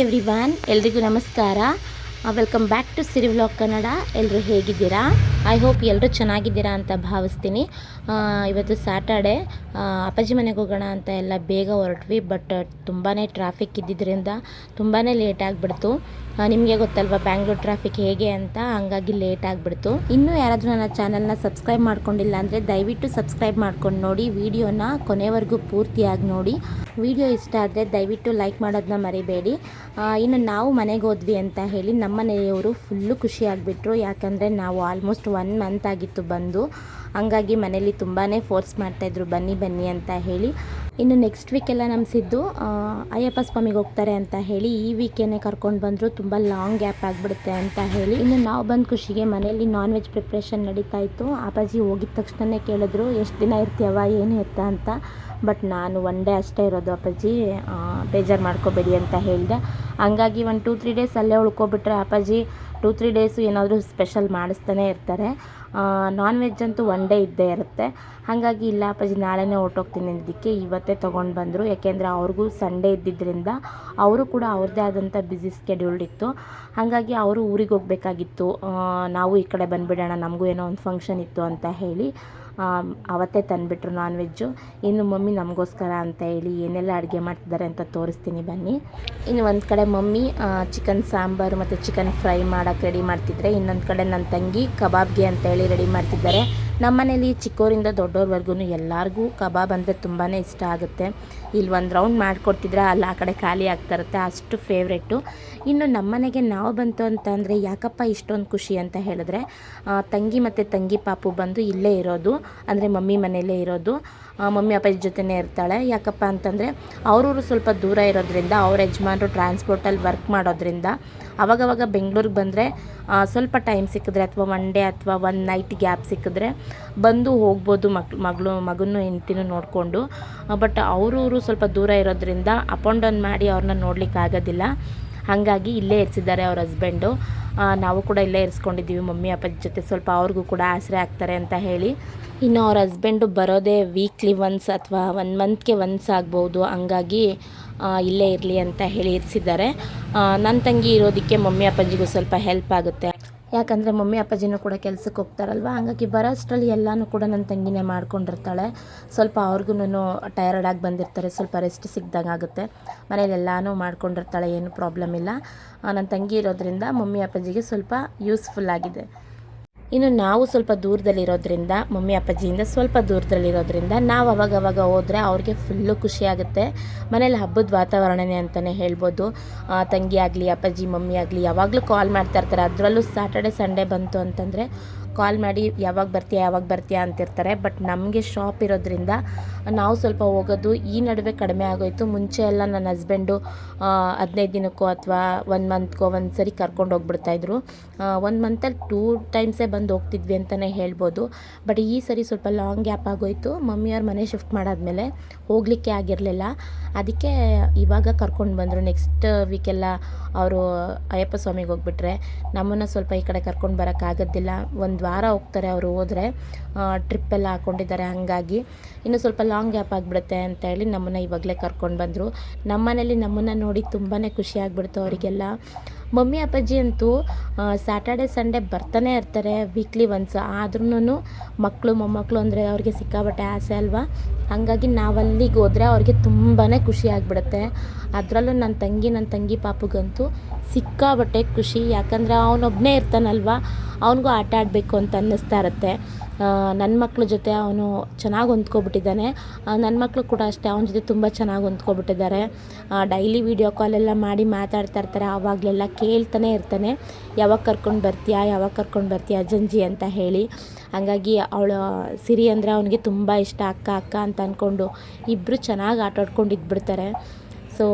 Every von ಎಲ್ರಿಗೂ ನಮಸ್ಕಾರ. Welcome back to Siri vlog Kannada ಎಲ್ಲರೂ ಹೇಗಿದ್ದೀರಾ? ಐ ಹೋಪ್ ಎಲ್ಲರೂ ಚೆನ್ನಾಗಿದ್ದೀರಾ ಅಂತ ಭಾವಿಸ್ತೀನಿ. ಇವತ್ತು ಸ್ಯಾಟರ್ಡೆ ಅಪ್ಪಾಜಿ ಮನೆಗೆ ಹೋಗೋಣ ಅಂತ ಎಲ್ಲ ಬೇಗ ಹೊರಟ್ವಿ ಬಟ್ ತುಂಬಾ ಟ್ರಾಫಿಕ್ ಇದ್ದಿದ್ದರಿಂದ ತುಂಬಾ ಲೇಟ್ ಆಗಿಬಿಡ್ತು. ನಿಮಗೆ ಗೊತ್ತಲ್ವ ಬ್ಯಾಂಗ್ಳೂರ್ ಟ್ರಾಫಿಕ್ ಹೇಗೆ ಅಂತ? ಹಂಗಾಗಿ ಲೇಟ್ ಆಗಿಬಿಡ್ತು. ಇನ್ನೂ ಯಾರಾದರೂ ನನ್ನ ಚಾನಲ್ನ ಸಬ್ಸ್ಕ್ರೈಬ್ ಮಾಡ್ಕೊಂಡಿಲ್ಲ ಅಂದರೆ ದಯವಿಟ್ಟು ಸಬ್ಸ್ಕ್ರೈಬ್ ಮಾಡ್ಕೊಂಡು ನೋಡಿ ವಿಡಿಯೋನ ಕೊನೆವರೆಗೂ ಪೂರ್ತಿಯಾಗಿ ನೋಡಿ. ವಿಡಿಯೋ ಇಷ್ಟ ಆದರೆ ದಯವಿಟ್ಟು ಲೈಕ್ ಮಾಡೋದನ್ನ ಮರಿಬೇಡಿ. ಇನ್ನು ನಾವು ಮನೆಗೆ ಹೋದ್ವಿ ಅಂತ ಹೇಳಿ ನಮ್ಮ ಮನೆಯವರು ಫುಲ್ಲು ಖುಷಿಯಾಗಿಬಿಟ್ರು ಯಾಕಂದರೆ ನಾವು ಆಲ್ಮೋಸ್ಟ್ ಒನ್ ಮಂತ್ ಆಗಿತ್ತು ಬಂದು. ಹಂಗಾಗಿ ಮನೇಲಿ ತುಂಬಾ ಫೋರ್ಸ್ ಮಾಡ್ತಾಯಿದ್ರು ಬನ್ನಿ ಬನ್ನಿ ಅಂತ ಹೇಳಿ. ಇನ್ನು ನೆಕ್ಸ್ಟ್ ವೀಕೆಲ್ಲ ನಮ್ಮ ಸಿದ್ದು ಅಯ್ಯಪ್ಪ ಸ್ವಾಮಿಗೆ ಹೋಗ್ತಾರೆ ಅಂತ ಹೇಳಿ ಈ ವೀಕೇನೆ ಕರ್ಕೊಂಡು ಬಂದರು ತುಂಬ ಲಾಂಗ್ ಗ್ಯಾಪ್ ಆಗಿಬಿಡುತ್ತೆ ಅಂತ ಹೇಳಿ. ಇನ್ನು ನಾವು ಬಂದು ಖುಷಿಗೆ ಮನೆಯಲ್ಲಿ ನಾನ್ ವೆಜ್ ಪ್ರಿಪ್ರೇಷನ್ ನಡೀತಾ ಇತ್ತು. ಅಪ್ಪಾಜಿ ಹೋಗಿದ ತಕ್ಷಣನೇ ಕೇಳಿದ್ರು, ಎಷ್ಟು ದಿನ ಇರ್ತೀಯವ ಏನು ಎತ್ತ ಅಂತ? ಬಟ್ ನಾನು ಒನ್ ಡೇ ಅಷ್ಟೇ ಇರೋದು ಅಪ್ಪಾಜಿ ಬೇಜಾರು ಮಾಡ್ಕೋಬೇಡಿ ಅಂತ ಹೇಳಿದೆ. ಹಂಗಾಗಿ ಒಂದು ಟೂ ತ್ರೀ ಡೇಸ್ ಅಲ್ಲೇ ಉಳ್ಕೊಬಿಟ್ರೆ ಅಪ್ಪಾಜಿ ಟೂ ತ್ರೀ ಡೇಸು ಏನಾದರೂ ಸ್ಪೆಷಲ್ ಮಾಡಿಸ್ತಾನೆ ಇರ್ತಾರೆ. ನಾನ್ ವೆಜ್ ಅಂತೂ ಒನ್ ಡೇ ಇದ್ದೇ ಇರುತ್ತೆ. ಹಾಗಾಗಿ ಇಲ್ಲ ಅಪ್ಪಾಜಿ, ನಾಳೆನೇ ಹೊರ್ಟೋಗ್ತೀನಿ ಅಂದಿದ್ದಕ್ಕೆ ಇವತ್ತೇ ತೊಗೊಂಡು ಬಂದರು. ಯಾಕೆಂದರೆ ಅವ್ರಿಗೂ ಸಂಡೇ ಇದ್ದಿದ್ದರಿಂದ ಅವರು ಕೂಡ ಅವ್ರದ್ದೇ ಆದಂಥ ಬ್ಯುಸಿ ಸ್ಕೆಡ್ಯೂಲ್ಡ್ ಇತ್ತು. ಹಾಗಾಗಿ ಅವರು ಊರಿಗೆ ಹೋಗಬೇಕಾಗಿತ್ತು. ನಾವು ಈ ಕಡೆ ಬಂದುಬಿಡೋಣ, ನಮಗೂ ಏನೋ ಒಂದು ಫಂಕ್ಷನ್ ಇತ್ತು ಅಂತ ಹೇಳಿ. ಅವತ್ತೇ ತಂದುಬಿಟ್ರು ನಾನ್ ವೆಜ್ಜು ಇನ್ನು ಮಮ್ಮಿ ನಮಗೋಸ್ಕರ ಅಂತ ಹೇಳಿ ಏನೆಲ್ಲ ಅಡುಗೆ ಮಾಡ್ತಿದ್ದಾರೆ ಅಂತ ತೋರಿಸ್ತೀನಿ ಬನ್ನಿ. ಇನ್ನು ಒಂದು ಕಡೆ ಮಮ್ಮಿ ಚಿಕನ್ ಸಾಂಬಾರು ಮತ್ತು ಚಿಕನ್ ಫ್ರೈ ಮಾಡೋಕ್ಕೆ ರೆಡಿ ಮಾಡ್ತಿದ್ರೆ. ಇನ್ನೊಂದು ಕಡೆ ನನ್ನ ತಂಗಿ ಕಬಾಬ್ಗೆ ಅಂತ ಹೇಳಿ ರೆಡಿ ಮಾಡ್ತಿದ್ದಾರೆ. ನಮ್ಮ ಮನೇಲಿ ಚಿಕ್ಕವರಿಂದ ದೊಡ್ಡವ್ರವರೆಗೂ ಎಲ್ಲರಿಗೂ ಕಬಾಬ್ ಅಂದರೆ ತುಂಬಾ ಇಷ್ಟ ಆಗುತ್ತೆ. ಇಲ್ಲಿ ಒಂದು ರೌಂಡ್ ಮಾಡಿಕೊಡ್ತಿದ್ರೆ ಅಲ್ಲಿ ಆ ಕಡೆ ಖಾಲಿ ಆಗ್ತಾ ಇರುತ್ತೆ, ಅಷ್ಟು ಫೇವ್ರೆಟ್ಟು ಇನ್ನು ನಮ್ಮನೆಗೆ ನಾವು ಬಂತು ಅಂತಂದರೆ ಯಾಕಪ್ಪ ಇಷ್ಟೊಂದು ಖುಷಿ ಅಂತ ಹೇಳಿದ್ರೆ ತಂಗಿ ಮತ್ತು ತಂಗಿ ಪಾಪು ಬಂದು ಇಲ್ಲೇ ಇರೋದು, ಅಂದರೆ ಮಮ್ಮಿ ಮನೆಯಲ್ಲೇ ಇರೋದು. ಮಮ್ಮಿ ಅಪ್ಪಾಜಿ ಜೊತೆನೇ ಇರ್ತಾಳೆ. ಯಾಕಪ್ಪ ಅಂತಂದರೆ ಅವರೂರು ಸ್ವಲ್ಪ ದೂರ ಇರೋದ್ರಿಂದ, ಅವ್ರ ಯಜಮಾನರು ಟ್ರಾನ್ಸ್ಪೋರ್ಟಲ್ಲಿ ವರ್ಕ್ ಮಾಡೋದ್ರಿಂದ ಅವಾಗವಾಗ ಬೆಂಗಳೂರಿಗೆ ಬಂದರೆ ಸ್ವಲ್ಪ ಟೈಮ್ ಸಿಕ್ಕಿದ್ರೆ ಅಥವಾ ಒನ್ ಡೇ ಅಥವಾ ಒನ್ ನೈಟ್ ಗ್ಯಾಪ್ ಸಿಕ್ಕಿದ್ರೆ ಬಂದು ಹೋಗ್ಬೋದು ಮಕ್, ಮಗಳು ಮಗನೂ ಹೆಂಡ್ತಿನೂ ನೋಡಿಕೊಂಡು. ಬಟ್ ಅವರೂರು ಸ್ವಲ್ಪ ದೂರ ಇರೋದ್ರಿಂದ ಅಪ್ ಆ್ಯಂಡ್ ಡೌನ್ ಮಾಡಿ ಅವ್ರನ್ನ ನೋಡ್ಲಿಕ್ಕೆ ಆಗೋದಿಲ್ಲ ಹಾಗಾಗಿ ಇಲ್ಲೇ ಇರಿಸಿದ್ದಾರೆ ಅವ್ರ ಹಸ್ಬೆಂಡು ನಾವು ಕೂಡ ಇಲ್ಲೇ ಇರಿಸ್ಕೊಂಡಿದ್ದೀವಿ. ಮಮ್ಮಿ ಅಪ್ಪಾಜಿ ಜೊತೆ ಸ್ವಲ್ಪ ಅವ್ರಿಗೂ ಕೂಡ ಆಸರೆ ಆಗ್ತಾರೆ ಅಂತ ಹೇಳಿ. ಇನ್ನು ಅವ್ರ ಹಸ್ಬೆಂಡು ಬರೋದೇ ವೀಕ್ಲಿ ಒನ್ಸ್ ಅಥವಾ ಒನ್ ಮಂತ್ಗೆ ಒನ್ಸ್ ಆಗ್ಬೋದು. ಹಂಗಾಗಿ ಇಲ್ಲೇ ಇರಲಿ ಅಂತ ಹೇಳಿ ಇರಿಸಿದ್ದಾರೆ. ನನ್ನ ತಂಗಿ ಇರೋದಕ್ಕೆ ಮಮ್ಮಿ, ಅಪ್ಪಾಜಿಗೂ ಸ್ವಲ್ಪ ಹೆಲ್ಪ್ ಆಗುತ್ತೆ. ಯಾಕಂದರೆ ಮಮ್ಮಿ, ಅಪ್ಪಾಜಿನೂ ಕೂಡ ಕೆಲಸಕ್ಕೆ ಹೋಗ್ತಾರಲ್ವ? ಹಂಗಾಗಿ ಬರೋ ಅಷ್ಟರಲ್ಲಿ ಎಲ್ಲನೂ ಕೂಡ ನನ್ನ ತಂಗಿನೇ ಮಾಡ್ಕೊಂಡಿರ್ತಾಳೆ. ಸ್ವಲ್ಪ ಅವ್ರಿಗೂ ಟಯರ್ಡ್ ಆಗಿ ಬಂದಿರ್ತಾರೆ. ಸ್ವಲ್ಪ ರೆಸ್ಟ್ ಸಿಗ್ದಂಗಾಗುತ್ತೆ ಮನೇಲಿ ಎಲ್ಲನೂ ಮಾಡ್ಕೊಂಡಿರ್ತಾಳೆ, ಏನು ಪ್ರಾಬ್ಲಮ್ ಇಲ್ಲ. ನನ್ನ ತಂಗಿ ಇರೋದ್ರಿಂದ ಮಮ್ಮಿ, ಅಪ್ಪಾಜಿಗೆ ಸ್ವಲ್ಪ ಯೂಸ್ಫುಲ್ ಆಗಿದೆ. ಇನ್ನು ನಾವು ಸ್ವಲ್ಪ ದೂರದಲ್ಲಿರೋದ್ರಿಂದ, ಮಮ್ಮಿ, ಅಪ್ಪಾಜಿಯಿಂದ ಸ್ವಲ್ಪ ದೂರದಲ್ಲಿರೋದ್ರಿಂದ ನಾವು ಅವಾಗ ಅವಾಗ ಹೋದರೆ ಅವ್ರಿಗೆ ಫುಲ್ಲು ಖುಷಿಯಾಗುತ್ತೆ ಮನೇಲಿ ಹಬ್ಬದ ವಾತಾವರಣನೇ ಅಂತಲೇ ಹೇಳ್ಬೋದು. ತಂಗಿ ಆಗಲಿ, ಅಪ್ಪಾಜಿ, ಮಮ್ಮಿ ಆಗಲಿ ಯಾವಾಗಲೂ ಕಾಲ್ ಮಾಡ್ತಾ ಇರ್ತಾರೆ. ಅದರಲ್ಲೂ ಸ್ಯಾಟರ್ಡೆ ಸಂಡೇ ಬಂತು ಅಂತಂದರೆ ಕಾಲ್ ಮಾಡಿ, ಯಾವಾಗ ಬರ್ತೀಯಾ ಯಾವಾಗ ಬರ್ತೀಯಾ? ಅಂತಿರ್ತಾರೆ. ಬಟ್ ನಮಗೆ ಶಾಪ್ ಇರೋದ್ರಿಂದ ನಾವು ಸ್ವಲ್ಪ ಹೋಗೋದು ಈ ನಡುವೆ ಕಡಿಮೆ ಆಗೋಯ್ತು. ಮುಂಚೆ ಎಲ್ಲ ನನ್ನ ಹಸ್ಬೆಂಡು ಹದಿನೈದು ದಿನಕ್ಕೋ ಅಥವಾ ಒನ್ ಮಂತ್ಗೋ ಒಂದು ಸರಿ ಕರ್ಕೊಂಡು ಹೋಗ್ಬಿಡ್ತಾಯಿದ್ರು ಒಂದು ಮಂತಲ್ಲಿ ಟೂ ಟೈಮ್ಸೇ ಬಂದು ಹೋಗ್ತಿದ್ವಿ ಅಂತಲೇ ಹೇಳ್ಬೋದು. ಬಟ್ ಈ ಸರಿ ಸ್ವಲ್ಪ ಲಾಂಗ್ ಗ್ಯಾಪ್ ಆಗೋಯ್ತು. ಮಮ್ಮಿಯವ್ರ ಮನೆ ಶಿಫ್ಟ್ ಮಾಡಾದ್ಮೇಲೆ ಹೋಗಲಿಕ್ಕೆ ಆಗಿರಲಿಲ್ಲ. ಅದಕ್ಕೆ ಇವಾಗ ಕರ್ಕೊಂಡು ಬಂದರು. ನೆಕ್ಸ್ಟ್ ವೀಕೆಲ್ಲ ಅವರು ಅಯ್ಯಪ್ಪ ಸ್ವಾಮಿಗೆ ಹೋಗ್ಬಿಟ್ರೆ. ನಮ್ಮನ್ನು ಸ್ವಲ್ಪ ಈ ಕಡೆ ಕರ್ಕೊಂಡು ಬರೋಕ್ಕಾಗೋದಿಲ್ಲ ಒಂದು ವಾರ ಹೋಗ್ತಾರೆ ಅವರು ಹೋದರೆ ಟ್ರಿಪ್ಪೆಲ್ಲ ಹಾಕ್ಕೊಂಡಿದ್ದಾರೆ ಹಾಗಾಗಿ. ಇನ್ನು ಸ್ವಲ್ಪ ಲಾಂಗ್ ಗ್ಯಾಪ್ ಆಗಿಬಿಡುತ್ತೆ ಅಂತ ಹೇಳಿ ನಮ್ಮನ್ನು ಇವಾಗಲೇ ಕರ್ಕೊಂಡು ಬಂದರು. ನಮ್ಮನೇಲಿ ನಮ್ಮನ್ನು ನೋಡಿ ತುಂಬಾ ಖುಷಿ ಆಗಿಬಿಡ್ತು ಅವರಿಗೆಲ್ಲ. ಮಮ್ಮಿ, ಅಪ್ಪಾಜಿ ಅಂತೂ ಸ್ಯಾಟರ್ಡೆ ಸಂಡೇ ಬರ್ತಾನೆ ಇರ್ತಾರೆ ವೀಕ್ಲಿ ಒನ್ಸ್ ಆದ್ರೂ ಮಕ್ಕಳು ಮೊಮ್ಮಕ್ಕಳು ಅಂದರೆ ಅವ್ರಿಗೆ ಸಿಕ್ಕಾಬಟ್ಟೆ ಆಸೆ ಅಲ್ವಾ? ಹಾಗಾಗಿ ನಾವಲ್ಲಿಗೆ ಹೋದರೆ ಅವ್ರಿಗೆ ತುಂಬಾ ಖುಷಿ ಆಗಿಬಿಡುತ್ತೆ. ಅದರಲ್ಲೂ ನನ್ನ ತಂಗಿ ನನ್ನ ತಂಗಿ ಪಾಪುಗಂತೂ ಸಿಕ್ಕಾಬಟ್ಟೆ ಖುಷಿ. ಯಾಕಂದರೆ ಅವನೊಬ್ಬನೇ ಇರ್ತಾನಲ್ವ, ಅವನಿಗೂ ಆಟ ಆಡಬೇಕು ಅಂತ ಅನ್ನಿಸ್ತಾ ಇರುತ್ತೆ. ನನ್ನ ಮಕ್ಳ ಜೊತೆ ಅವನು ಚೆನ್ನಾಗಿ ಹೊಂದ್ಕೊಬಿಟ್ಟಿದ್ದಾನೆ. ನನ್ನ ಮಕ್ಕಳು ಕೂಡ ಅಷ್ಟೇ, ಅವನ ಜೊತೆ ತುಂಬ ಚೆನ್ನಾಗಿ ಹೊಂದ್ಕೊಬಿಟ್ಟಿದ್ದಾರೆ. ಡೈಲಿ ವೀಡಿಯೋ ಕಾಲೆಲ್ಲ ಮಾಡಿ ಮಾತಾಡ್ತಾ ಇರ್ತಾರೆ, ಆವಾಗಲೆಲ್ಲ ಕೇಳ್ತಾನೆ ಇರ್ತಾನೆ. ಯಾವಾಗ ಕರ್ಕೊಂಡು ಬರ್ತೀಯಾ, ಯಾವಾಗ ಕರ್ಕೊಂಡು ಬರ್ತೀಯಾ ಅಜ್ಜಂಜಿ ಅಂತ ಹೇಳಿ. ಹಾಗಾಗಿ ಅವಳು ಸಿರಿ ಅಂದರೆ ಅವನಿಗೆ ತುಂಬ ಇಷ್ಟ, ಅಕ್ಕ ಅಕ್ಕ ಅಂತ ಅಂದ್ಕೊಂಡು ಇಬ್ಬರು ಚೆನ್ನಾಗಿ ಆಟಾಡ್ಕೊಂಡು ಇದ್ಬಿಡ್ತಾರೆ ಸೊ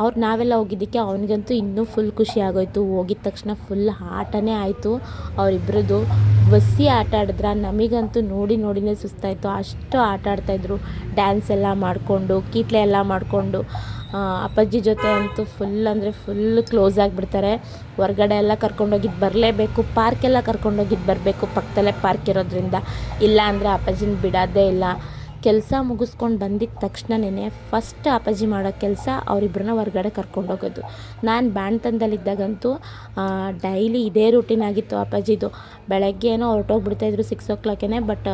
ಅವ್ರು ನಾವೆಲ್ಲ ಹೋಗಿದ್ದಕ್ಕೆ ಅವನಿಗಂತೂ ಇನ್ನೂ ಫುಲ್ ಖುಷಿ ಆಗೋಯ್ತು. ಹೋಗಿದ ತಕ್ಷಣ ಫುಲ್ ಆಟನೇ ಆಯಿತು. ಅವರಿಬ್ರದ್ದು ಬಸ್ಸಿ ಆಟ ಆಡಿದ್ರ ನಮಗಂತೂ ನೋಡಿ ನೋಡಿನೇ ಸುಸ್ತಾಯಿತು. ಅಷ್ಟು ಆಟ ಆಡ್ತಾಯಿದ್ರು ಡ್ಯಾನ್ಸ್ ಎಲ್ಲ ಮಾಡಿಕೊಂಡು, ಕೀಟ್ಲೆ ಎಲ್ಲ ಮಾಡಿಕೊಂಡು. ಅಪ್ಪಾಜಿ ಜೊತೆ ಅಂತೂ ಫುಲ್ ಅಂದರೆ ಫುಲ್ ಕ್ಲೋಸ್ ಆಗಿಬಿಡ್ತಾರೆ. ಹೊರ್ಗಡೆ ಎಲ್ಲ ಕರ್ಕೊಂಡೋಗಿದ್ದು ಬರಲೇಬೇಕು. ಪಾರ್ಕೆಲ್ಲ ಕರ್ಕೊಂಡೋಗಿದ್ದು ಬರಬೇಕು. ಪಕ್ಕದಲ್ಲೇ ಪಾರ್ಕ್ ಇರೋದ್ರಿಂದ. ಇಲ್ಲ ಅಂದರೆ ಅಪ್ಪಾಜಿನ ಬಿಡೋದೇ ಇಲ್ಲ. ಕೆಲಸ ಮುಗಿಸ್ಕೊಂಡು ಬಂದಿದ್ದ ತಕ್ಷಣನೇ ಫಸ್ಟ್ ಅಪ್ಪಾಜಿ ಮಾಡೋ ಕೆಲಸ ಅವರಿಬ್ಬರನ್ನ ಹೊರ್ಗಡೆ ಕರ್ಕೊಂಡೋಗೋದು. ನಾನು ಬ್ಯಾಂಡ್ತನದಲ್ಲಿದ್ದಾಗಂತೂ ಡೈಲಿ ಇದೇ ರೂಟೀನ್ ಆಗಿತ್ತು ಅಪ್ಪಾಜಿದು. ಬೆಳಗ್ಗೆ ಏನೋ ಹೊರಟೋಗ್ಬಿಡ್ತಾಯಿದ್ರು ಸಿಕ್ಸ್ ಓ ಕ್ಲಾಕೇ ಬಟ್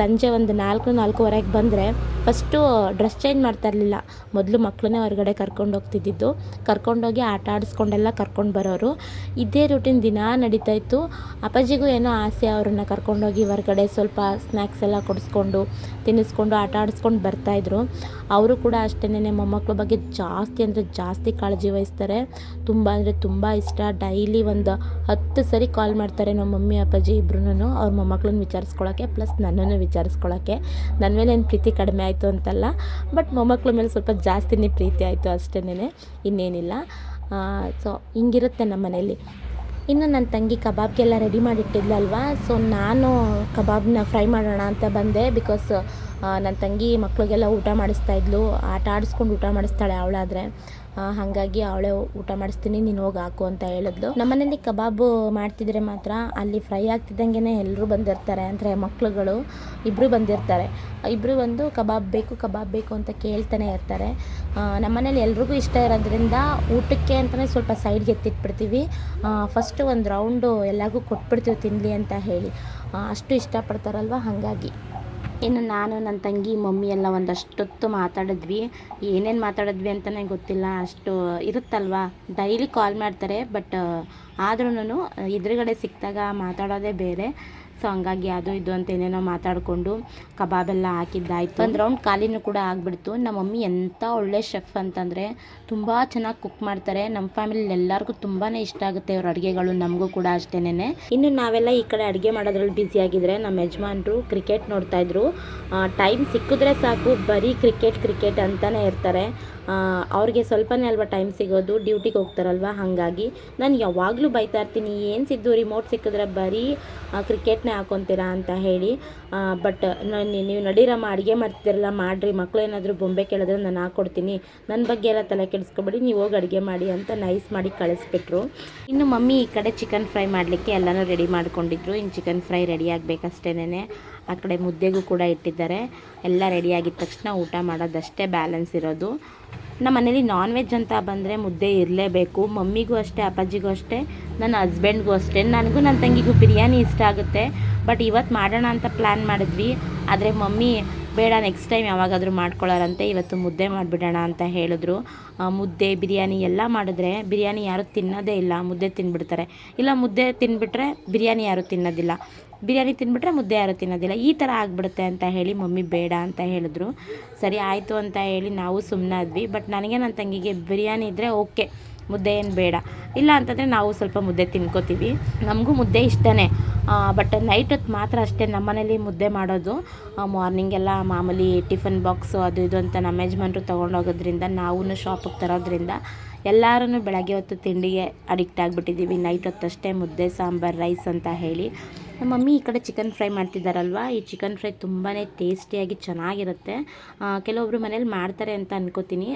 ಸಂಜೆ ಒಂದು ನಾಲ್ಕು, ನಾಲ್ಕೂವರೆಗೆ ಬಂದರೆ ಫಸ್ಟು ಡ್ರೆಸ್ ಚೇಂಜ್ ಮಾಡ್ತಾ ಇರಲಿಲ್ಲ. ಮೊದಲು ಮಕ್ಕಳನ್ನೇ ಹೊರಗಡೆ ಕರ್ಕೊಂಡು ಹೋಗ್ತಿದ್ದಿದ್ದು ಕರ್ಕೊಂಡೋಗಿ ಆಟ ಆಡಿಸ್ಕೊಂಡೆಲ್ಲ ಕರ್ಕೊಂಡು ಬರೋರು. ಇದೇ ರೂಟೀನ್ ದಿನ ನಡೀತಾ ಇತ್ತು ಅಪ್ಪಾಜಿಗೂ ಏನೋ ಆಸೆ ಅವ್ರನ್ನ ಕರ್ಕೊಂಡೋಗಿ ಹೊರಗಡೆ ಸ್ವಲ್ಪ ಸ್ನ್ಯಾಕ್ಸ್ ಎಲ್ಲ ಕೊಡಿಸ್ಕೊಂಡು ತಿನ್ನಿಸ್ಕೊಂಡು ಆಟ ಆಡಿಸ್ಕೊಂಡು ಬರ್ತಾಯಿದ್ರು ಅವರು ಕೂಡ ಅಷ್ಟೇನೆ ಮೊಮ್ಮಕ್ಕಳ ಬಗ್ಗೆ ಜಾಸ್ತಿ ಅಂದರೆ ಜಾಸ್ತಿ ಕಾಳಜಿ ವಹಿಸ್ತಾರೆ. ತುಂಬ ಅಂದರೆ ತುಂಬ ಇಷ್ಟ. ಡೈಲಿ ಒಂದು ಹತ್ತು ಸರಿ ಕಾಲ್ ಮಾಡ್ತಾರೆ ನಮ್ಮ ಮಮ್ಮಿ, ಅಪ್ಪಾಜಿ ಇಬ್ರೂ ಅವ್ರ ಮೊಮ್ಮಕ್ಳನ್ನ ವಿಚಾರಿಸ್ಕೊಳ್ಳೋಕ್ಕೆ ಪ್ಲಸ್ ನನ್ನನ್ನು ವಿಚಾರಿಸ್ಕೊಳ್ಳೋಕ್ಕೆ ನನ್ನ ಮೇಲೆ ಏನು ಪ್ರೀತಿ ಕಡಿಮೆ ಆಯಿತು ಅಂತಲ್ಲ, ಬಟ್ ಮೊಮ್ಮಕ್ಳ ಮೇಲೆ ಸ್ವಲ್ಪ ಜಾಸ್ತಿನೇ ಪ್ರೀತಿ ಆಯಿತು ಅಷ್ಟೇನೆ ಇನ್ನೇನಿಲ್ಲ. ಸೊ ಹಿಂಗಿರುತ್ತೆ ನಮ್ಮ ಮನೇಲಿ. ಇನ್ನು ನನ್ನ ತಂಗಿ ಕಬಾಬ್ಗೆಲ್ಲ ರೆಡಿ ಮಾಡಿಟ್ಟಿದ್ಲಲ್ವಾ? ಸೊ ನಾನು ಕಬಾಬ್ನ ಫ್ರೈ ಮಾಡೋಣ ಅಂತ ಬಂದೆ ಬಿಕಾಸ್ ನನ್ನ ತಂಗಿ ಮಕ್ಕಳಿಗೆಲ್ಲ ಊಟ ಮಾಡಿಸ್ತಾ ಇದ್ಲು. ಆಟ ಆಡಿಸ್ಕೊಂಡು ಊಟ ಮಾಡಿಸ್ತಾಳೆ ಅವಳಾದರೆ. ಹಾಗಾಗಿ ಅವಳೆ ಊಟ ಮಾಡಿಸ್ತೀನಿ, ನೀನು ಹೋಗಿ ಹಾಕು ಅಂತ ಹೇಳಿದ್ಲು. ನಮ್ಮನೇಲಿ ಕಬಾಬ್ ಮಾಡ್ತಿದ್ರೆ ಮಾತ್ರ ಅಲ್ಲಿ ಫ್ರೈ ಆಗ್ತಿದ್ದಂಗೆ ಎಲ್ಲರೂ ಬಂದಿರ್ತಾರೆ ಅಂದರೆ ಮಕ್ಳುಗಳು ಇಬ್ಬರು ಬಂದಿರ್ತಾರೆ. ಇಬ್ಬರು ಬಂದು ಕಬಾಬ್ ಬೇಕು ಕಬಾಬ್ ಬೇಕು ಅಂತ ಕೇಳ್ತಾನೆ ಇರ್ತಾರೆ. ನಮ್ಮನೇಲಿ ಎಲ್ರಿಗೂ ಇಷ್ಟ ಇರೋದ್ರಿಂದ ಊಟಕ್ಕೆ ಅಂತಲೇ ಸ್ವಲ್ಪ ಸೈಡ್ಗೆ ಎತ್ತಿಟ್ಬಿಡ್ತೀವಿ. ಫಸ್ಟು ಒಂದು ರೌಂಡು ಎಲ್ಲರಿಗೂ ಕೊಟ್ಬಿಡ್ತೀವಿ ತಿನ್ನಲಿ ಅಂತ ಹೇಳಿ. ಅಷ್ಟು ಇಷ್ಟಪಡ್ತಾರಲ್ವ? ಹಾಗಾಗಿ. ಇನ್ನು ನಾನು, ನನ್ನ ತಂಗಿ, ಮಮ್ಮಿ ಎಲ್ಲ ಒಂದಷ್ಟೊತ್ತು ಮಾತಾಡಿದ್ವಿ. ಏನೇನು ಮಾತಾಡಿದ್ವಿ ಅಂತಲೇ ಗೊತ್ತಿಲ್ಲ. ಅಷ್ಟು ಇರುತ್ತಲ್ವಾ? ಡೈಲಿ ಕಾಲ್ ಮಾಡ್ತಾರೆ ಬಟ್ ಆದ್ರೂ ಎದುರುಗಡೆ ಸಿಕ್ಕಿದಾಗ ಮಾತಾಡೋದೇ ಬೇರೆ. ಸೊ ಹಂಗಾಗಿ ಅದು ಇದು ಅಂತ ಏನೇನೋ ಮಾತಾಡಿಕೊಂಡು ಎಲ್ಲ ಹಾಕಿದ್ದಾಯ್ತು. ಒಂದು ರೌಂಡ್ ಖಾಲಿನೂ ಕೂಡ ಆಗಿಬಿಡ್ತು. ನಮ್ಮ ಮಮ್ಮಿ ಎಂಥ ಒಳ್ಳೆ ಶೆಫ್ ಅಂತಂದರೆ ತುಂಬ ಚೆನ್ನಾಗಿ ಕುಕ್ ಮಾಡ್ತಾರೆ. ನಮ್ಮ ಫ್ಯಾಮಿಲಿ ಎಲ್ಲರಿಗೂ ತುಂಬಾ ಇಷ್ಟ ಆಗುತ್ತೆ ಅವ್ರ ಅಡುಗೆಗಳು, ನಮಗೂ ಕೂಡ ಅಷ್ಟೇನೆ ಇನ್ನು ನಾವೆಲ್ಲ ಈ ಕಡೆ ಅಡುಗೆ ಮಾಡೋದ್ರಲ್ಲಿ ಬ್ಯುಸಿ ಆಗಿದ್ರೆ ನಮ್ಮ ಯಜಮಾನ್ರು ಕ್ರಿಕೆಟ್ ನೋಡ್ತಾಯಿದ್ರು ಟೈಮ್ ಸಿಕ್ಕಿದ್ರೆ ಸಾಕು, ಬರೀ ಕ್ರಿಕೆಟ್ ಕ್ರಿಕೆಟ್ ಅಂತಲೇ ಇರ್ತಾರೆ. ಅವ್ರಿಗೆ ಸ್ವಲ್ಪನೇ ಅಲ್ವಾ ಟೈಮ್ ಸಿಗೋದು ಡ್ಯೂಟಿಗೆ ಹೋಗ್ತಾರಲ್ವ? ಹಾಗಾಗಿ ನಾನು ಯಾವಾಗಲೂ ಬೈತಾ ಇರ್ತೀನಿ, ಏನು ಸಿದ್ದು ರಿಮೋಟ್ ಸಿಕ್ಕಿದ್ರೆ ಬರೀ ಕ್ರಿಕೆಟ್ನೇ ಹಾಕೊತೀರಾ ಅಂತ ಹೇಳಿ. ಬಟ್ ನೀವು ನಡೀರಮ್ಮ, ಅಡುಗೆ ಮಾಡ್ತಿರಲ್ಲ ಮಾಡಿರಿ ಮಕ್ಕಳು ಏನಾದರೂ ಬೊಂಬೆ ಕೇಳಿದ್ರೆ ನಾನು ಹಾಕ್ಕೊಡ್ತೀನಿ ನನ್ನ ಬಗ್ಗೆ ಎಲ್ಲ ತಲೆ ಕೆಡಿಸ್ಕೊಬೇಡಿ, ನೀವು ಹೋಗಿ ಅಡುಗೆ ಮಾಡಿ ಅಂತ ನೈಸ್ ಮಾಡಿ ಕಳಿಸ್ಬಿಟ್ರು. ಇನ್ನು ಮಮ್ಮಿ ಈ ಕಡೆ ಚಿಕನ್ ಫ್ರೈ ಮಾಡಲಿಕ್ಕೆ ಎಲ್ಲನೂ ರೆಡಿ ಮಾಡ್ಕೊಂಡಿದ್ರು. ಇನ್ನು ಚಿಕನ್ ಫ್ರೈ ರೆಡಿ ಆಗಬೇಕಷ್ಟೇನೆ ಆ ಕಡೆ ಮುದ್ದೆಗೂ ಕೂಡ ಇಟ್ಟಿದ್ದಾರೆ. ಎಲ್ಲ ರೆಡಿ ತಕ್ಷಣ ಊಟ ಮಾಡೋದಷ್ಟೇ ಬ್ಯಾಲೆನ್ಸ್ ಇರೋದು. ನಮ್ಮ ಮನೇಲಿ ನಾನ್ ವೆಜ್ ಅಂತ ಬಂದರೆ ಮುದ್ದೆ ಇರಲೇಬೇಕು. ಮಮ್ಮಿಗೂ ಅಷ್ಟೇ, ಅಪ್ಪಾಜಿಗೂ ಅಷ್ಟೇ, ನನ್ನ ಹಸ್ಬೆಂಡ್ಗೂ ಅಷ್ಟೇ. ನನಗೂ ನನ್ನ ತಂಗಿಗೂ ಬಿರಿಯಾನಿ ಇಷ್ಟ ಆಗುತ್ತೆ. ಬಟ್ ಇವತ್ತು ಮಾಡೋಣ ಅಂತ ಪ್ಲ್ಯಾನ್ ಮಾಡಿದ್ವಿ. ಆದರೆ ಮಮ್ಮಿ, ಬೇಡ ನೆಕ್ಸ್ಟ್ ಟೈಮ್ ಯಾವಾಗಾದರೂ ಮಾಡ್ಕೊಳ್ಳೋರಂತೆ ಇವತ್ತು ಮುದ್ದೆ ಮಾಡಿಬಿಡೋಣ ಅಂತ ಹೇಳಿದ್ರು. ಮುದ್ದೆ, ಬಿರಿಯಾನಿ ಎಲ್ಲ ಮಾಡಿದ್ರೆ ಬಿರಿಯಾನಿ ಯಾರೂ ತಿನ್ನೋದೇ ಇಲ್ಲ. ಮುದ್ದೆ ತಿನ್ಬಿಡ್ತಾರೆ. ಇಲ್ಲ, ಮುದ್ದೆ ತಿನ್ಬಿಟ್ರೆ ಬಿರಿಯಾನಿ ಯಾರೂ ತಿನ್ನೋದಿಲ್ಲ. ಬಿರಿಯಾನಿ ತಿನ್ಬಿಟ್ರೆ ಮುದ್ದೆ ಯಾರು ತಿನ್ನೋದಿಲ್ಲ. ಈ ಥರ ಆಗಿಬಿಡುತ್ತೆ ಅಂತ ಹೇಳಿ ಮಮ್ಮಿ ಬೇಡ ಅಂತ ಹೇಳಿದ್ರು. ಸರಿ, ಆಯಿತು ಅಂತ ಹೇಳಿ ನಾವು ಸುಮ್ಮನಾದ್ವಿ ಬಟ್ ನನಗೆ ನನ್ನ ತಂಗಿಗೆ ಬಿರಿಯಾನಿ ಇದ್ದರೆ ಓಕೆ, ಮುದ್ದೆ ಏನು ಬೇಡ. ಇಲ್ಲ ಅಂತಂದರೆ ನಾವು ಸ್ವಲ್ಪ ಮುದ್ದೆ ತಿನ್ಕೋತೀವಿ. ನಮಗೂ ಮುದ್ದೆ ಇಷ್ಟನೇ. ಬಟ್ ನೈಟ್ ಹೊತ್ತು ಮಾತ್ರ ಅಷ್ಟೇ ನಮ್ಮನೇಲಿ ಮುದ್ದೆ ಮಾಡೋದು. ಮಾರ್ನಿಂಗೆಲ್ಲ ಮಾಮೂಲಿ ಟಿಫನ್ ಬಾಕ್ಸು ಅದು ಇದು ಅಂತ ನಮ್ಮ ಯಜಮಾನ್ರು ತೊಗೊಂಡೋಗೋದ್ರಿಂದ ನಾವೂ ಶಾಪಿಗೆ ತರೋದ್ರಿಂದ ಎಲ್ಲರೂ ಬೆಳಗ್ಗೆ ಹೊತ್ತು ತಿಂಡಿಗೆ ಅಡಿಕ್ಟ್ ಆಗಿಬಿಟ್ಟಿದ್ದೀವಿ ನೈಟ್ ಹೊತ್ತಷ್ಟೇ ಮುದ್ದೆ, ಸಾಂಬಾರು ರೈಸ್ ಅಂತ ಹೇಳಿ. ನಮ್ಮ ಮಮ್ಮಿ ಈ ಕಡೆ ಚಿಕನ್ ಫ್ರೈ ಮಾಡ್ತಿದ್ದಾರಲ್ವ? ಈ ಚಿಕನ್ ಫ್ರೈ ತುಂಬಾ ಟೇಸ್ಟಿಯಾಗಿ ಚೆನ್ನಾಗಿರುತ್ತೆ. ಕೆಲವೊಬ್ಬರು ಮನೇಲಿ ಮಾಡ್ತಾರೆ ಅಂತ ಅಂದ್ಕೋತೀನಿ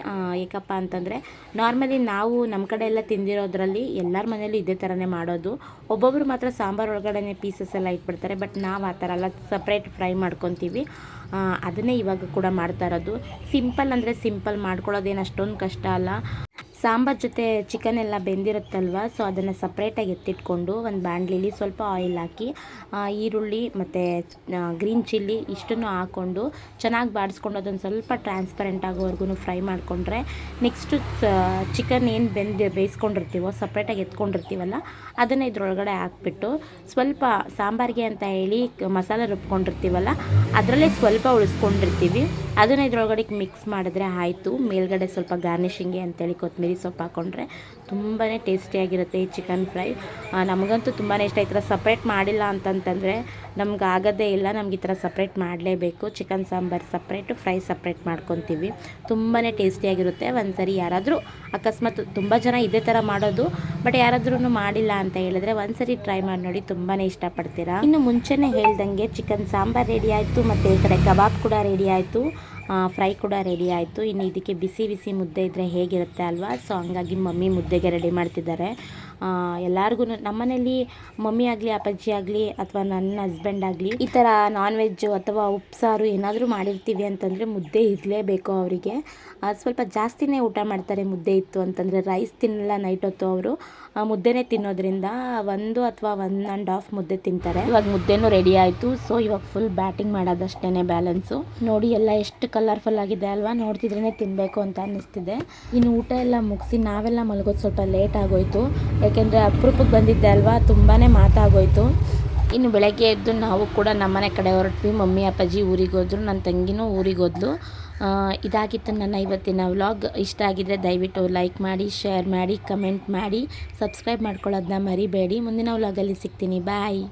ಏಕಪ್ಪ ಅಂತಂದರೆ, ನಾರ್ಮಲಿ ನಾವು ನಮ್ಮ ಕಡೆ ಎಲ್ಲ ತಿಂದಿರೋದ್ರಲ್ಲಿ ಎಲ್ಲರ ಮನೇಲಿ ಇದೇ ಥರನೇ ಮಾಡೋದು. ಒಬ್ಬೊಬ್ರು ಮಾತ್ರ ಸಾಂಬಾರು ಒಳಗಡೆ ಪೀಸಸ್ ಎಲ್ಲ ಇಟ್ಬಿಡ್ತಾರೆ. ಬಟ್ ನಾವು ಆ ಥರ ಎಲ್ಲ ಸಪ್ರೇಟ್ ಫ್ರೈ ಮಾಡ್ಕೊತೀವಿ. ಅದನ್ನೇ ಇವಾಗ ಕೂಡ ಮಾಡ್ತಾ ಇರೋದು. ಸಿಂಪಲ್ ಅಂದರೆ ಸಿಂಪಲ್ ಮಾಡ್ಕೊಳ್ಳೋದೇನು ಅಷ್ಟೊಂದು ಕಷ್ಟ ಅಲ್ಲ. ಸಾಂಬಾರ್ ಜೊತೆ ಚಿಕನ್ ಎಲ್ಲ ಬೆಂದಿರುತ್ತಲ್ವ? ಸೊ ಅದನ್ನು ಸಪ್ರೇಟಾಗಿ ಎತ್ತಿಟ್ಕೊಂಡು ಒಂದು ಬಾಣಲಿಲಿ ಸ್ವಲ್ಪ ಆಯಿಲ್ ಹಾಕಿ ಈರುಳ್ಳಿ ಮತ್ತು ಗ್ರೀನ್ ಚಿಲ್ಲಿ ಇಷ್ಟನ್ನು ಹಾಕ್ಕೊಂಡು ಚೆನ್ನಾಗಿ ಬಾಡಿಸ್ಕೊಂಡು ಅದೊಂದು ಸ್ವಲ್ಪ ಟ್ರಾನ್ಸ್ಪರೆಂಟ್ ಆಗೋವರೆಗೂ ಫ್ರೈ ಮಾಡಿಕೊಂಡ್ರೆ ನೆಕ್ಸ್ಟು ಚಿಕನ್ ಏನು ಬೆಂದು, ಬೇಯಿಸ್ಕೊಂಡಿರ್ತೀವೋ ಸಪ್ರೇಟಾಗಿ ಎತ್ಕೊಂಡಿರ್ತೀವಲ್ಲ, ಅದನ್ನು ಇದ್ರೊಳಗಡೆ ಹಾಕ್ಬಿಟ್ಟು ಸ್ವಲ್ಪ ಸಾಂಬಾರಿಗೆ ಅಂತ ಹೇಳಿ ಮಸಾಲೆ ರುಬ್ಕೊಂಡಿರ್ತೀವಲ್ಲ, ಅದರಲ್ಲೇ ಸ್ವಲ್ಪ ಉಳಿಸ್ಕೊಂಡಿರ್ತೀವಿ. ಅದನ್ನು ಇದ್ರೊಳಗಡೆ ಮಿಕ್ಸ್ ಮಾಡಿದ್ರೆ ಆಯಿತು. ಮೇಲ್ಗಡೆ ಸ್ವಲ್ಪ ಗಾರ್ನಿಶಿಂಗೆ ಅಂತೇಳಿ ಕೊತ್ತಂಬರಿ ಸೊಪ್ಪು ಹಾಕ್ಕೊಂಡ್ರೆ ತುಂಬಾ ಟೇಸ್ಟಿಯಾಗಿರುತ್ತೆ ಈ ಚಿಕನ್ ಫ್ರೈ ನಮಗಂತೂ ತುಂಬಾ ಇಷ್ಟ ಈ ಥರ ಸಪ್ರೇಟ್ ಮಾಡಿಲ್ಲ ಅಂತಂತಂದರೆ ನಮ್ಗೆ ಆಗೋದೇ ಇಲ್ಲ, ನಮ್ಗೆ ಈ ಥರ ಸಪ್ರೇಟ್ ಮಾಡಲೇಬೇಕು. Chicken sambar separate fry separate ಮಾಡ್ಕೊತೀವಿ. ತುಂಬಾ ಟೇಸ್ಟಿಯಾಗಿರುತ್ತೆ ಒಂದು ಸರಿ ಯಾರಾದರೂ ಅಕಸ್ಮಾತ್ ತುಂಬ ಜನ ಇದೇ ಥರ ಮಾಡೋದು ಬಟ್ ಯಾರಾದ್ರೂ ಮಾಡಿಲ್ಲ ಅಂತ ಹೇಳಿದ್ರೆ ಒಂದ್ಸರಿ ಟ್ರೈ ಮಾಡಿ ನೋಡಿ ತುಂಬಾ ಇಷ್ಟಪಡ್ತೀರಾ. ಇನ್ನು ಮುಂಚೆನೇ ಹೇಳ್ದಂಗೆ ಚಿಕನ್ ಸಾಂಬಾರ್ ರೆಡಿ ಆಯಿತು, ಮತ್ತು ಈ ಕಡೆ ಕಬಾಬ್ ಕೂಡ ರೆಡಿ ಆಯಿತು ಫ್ರೈ ಕೂಡ ರೆಡಿ ಆಯಿತು. ಇನ್ನು ಇದಕ್ಕೆ ಬಿಸಿ ಬಿಸಿ ಮುದ್ದೆ ಇದ್ದರೆ ಹೇಗಿರುತ್ತೆ ಅಲ್ವಾ? ಸೊ ಹಂಗಾಗಿ ಮಮ್ಮಿ ಮುದ್ದೆ ಬರ್ತಡೇಗೆ ರೆಡಿ ಮಾಡ್ತಿದ್ದಾರೆ. ಎಲ್ಲರಿಗೂ ನಮ್ಮನೇಲಿ ಮಮ್ಮಿ ಆಗಲಿ, ಅಪ್ಪಾಜಿ ಆಗಲಿ ಅಥವಾ ನನ್ನ ಹಸ್ಬೆಂಡ್ ಆಗಲಿ ಈ ಥರ ನಾನ್ ವೆಜ್ಜು ಅಥವಾ ಉಪ್ಸಾರು ಏನಾದರೂ ಮಾಡಿರ್ತೀವಿ ಅಂತಂದರೆ ಮುದ್ದೆ ಇರಲೇಬೇಕು ಅವರಿಗೆ. ಸ್ವಲ್ಪ ಜಾಸ್ತಿನೇ ಊಟ ಮಾಡ್ತಾರೆ ಮುದ್ದೆ ಇತ್ತು ಅಂತಂದರೆ ರೈಸ್ ತಿನ್ನಲ್ಲ ನೈಟ್ ಹೊತ್ತು ಅವರು. ಮುದ್ದೆನೇ ತಿನ್ನೋದ್ರಿಂದ ಒಂದು ಅಥವಾ ಒನ್ ಆ್ಯಂಡ್ ಹಾಫ್ ಮುದ್ದೆ ತಿಂತಾರೆ. ಇವಾಗ ಮುದ್ದೆನೂ ರೆಡಿ ಆಯಿತು. ಸೊ ಇವಾಗ ಫುಲ್ ಬ್ಯಾಟಿಂಗ್ ಮಾಡೋದಷ್ಟೇ ಬ್ಯಾಲೆನ್ಸು ನೋಡಿ, ಎಲ್ಲ ಎಷ್ಟು ಕಲರ್ಫುಲ್ ಆಗಿದೆ ಅಲ್ವಾ? ನೋಡ್ತಿದ್ರೇ ತಿನ್ನಬೇಕು ಅಂತ ಅನ್ನಿಸ್ತಿದೆ. ಇನ್ನು ಊಟ ಎಲ್ಲ ಮುಗಿಸಿ ನಾವೆಲ್ಲ ಮಲಗೋದು ಸ್ವಲ್ಪ ಲೇಟ್ ಆಗೋಯ್ತು. ಯಾಕೆಂದರೆ ಅಪರೂಪಕ್ಕೆ ಬಂದಿದ್ದೆ ಅಲ್ವಾ? ತುಂಬಾ ಮಾತಾಗೋಯ್ತು. ಇನ್ನು ಬೆಳಗ್ಗೆ ಎದ್ದು ನಾವು ಕೂಡ ನಮ್ಮನೆ ಕಡೆ ಹೊರಟ್ವಿ. ಮಮ್ಮಿ, ಅಪ್ಪಾಜಿ ಊರಿಗೆ ಹೋದ್ರು. ನನ್ನ ತಂಗಿನೂ ಊರಿಗೆ ಹೋದ್ಲು. ಇದಾಗಿತ್ತು ನನ್ನ ಇವತ್ತಿನ ವ್ಲಾಗ್. ಇಷ್ಟ ಆಗಿದ್ದರೆ ದಯವಿಟ್ಟು ಲೈಕ್ ಮಾಡಿ, ಶೇರ್ ಮಾಡಿ, ಕಮೆಂಟ್ ಮಾಡಿ, ಸಬ್ಸ್ಕ್ರೈಬ್ ಮಾಡ್ಕೊಳ್ಳೋದನ್ನ ಮರಿಬೇಡಿ. ಮುಂದಿನ ವ್ಲಾಗಲ್ಲಿ ಸಿಗ್ತೀನಿ. ಬಾಯ್.